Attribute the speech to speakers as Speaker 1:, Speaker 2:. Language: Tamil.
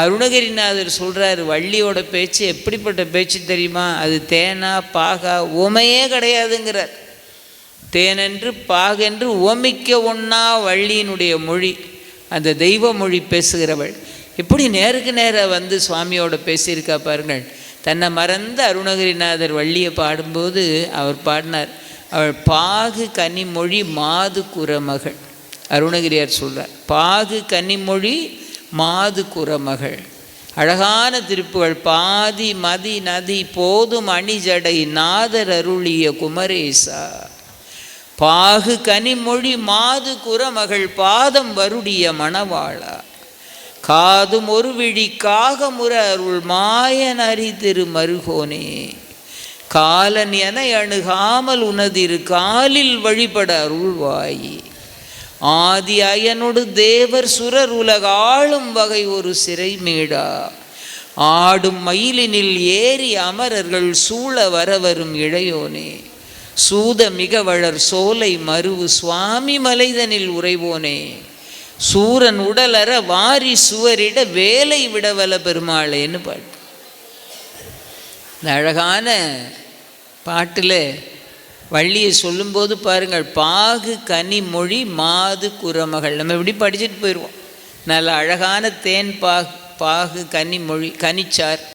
Speaker 1: அருணகிரிநாதர் சொல்கிறார் வள்ளியோட பேச்சு எப்படிப்பட்ட பேச்சு தெரியுமா? அது தேனா பாகா உமையே கிடையாதுங்கிறார். தேனென்று பாகென்று ஓமிக்க ஒன்னா வள்ளியினுடைய மொழி. அந்த தெய்வ மொழி பேசுகிறவள். இப்படி நேருக்கு நேராக வந்து சுவாமியோட பேசியிருக்கா பாருங்கள். தன்னை மறந்த அருணகிரிநாதர் வள்ளியை பாடும்போது அவர் பாடினார் அவள் பாகு கனிமொழி மாது குரமகள் அருணகிரியார் சொல்கிறார் பாகு கனிமொழி மாது மகள் அழகான திருப்புகள். பாதி மதி நதி போதும் அணிஜடை நாதர் அருளிய குமரேசா. பாகு கனிமொழி மாது குரமகள் பாதம் வருடிய மணவாளா. காதும் ஒரு விழி காகமுற அருள் மாயன் அரி திரு மருகோனே காலன் என அணுகாமல் உனதிரு காலில் வழிபட அருள்வாயே. ஆதி அயனொடு தேவர் சுரர் உலக ஆளும் வகை ஒரு சிறைமேடா ஆடும் மயிலினில் ஏறி அமரர்கள் சூழ வரவரும் இளையோனே சூத மிக வளர் சோலை மருவு சுவாமி மலைதனில் உறைவோனே. சூரன் உடலற வாரி சுவரிட வேலை விடவல பெருமாளேன்னு பாட்டு. இந்த அழகான பாட்டில் வள்ளியை சொல்லும்போது பாருங்கள் பாகு கனி மொழி மாது குரமகள். நம்ம இப்படி படிச்சுட்டு போயிடுவோம். நல்ல அழகான தேன் பாகு பாகு கனி மொழி கனிச்சார்.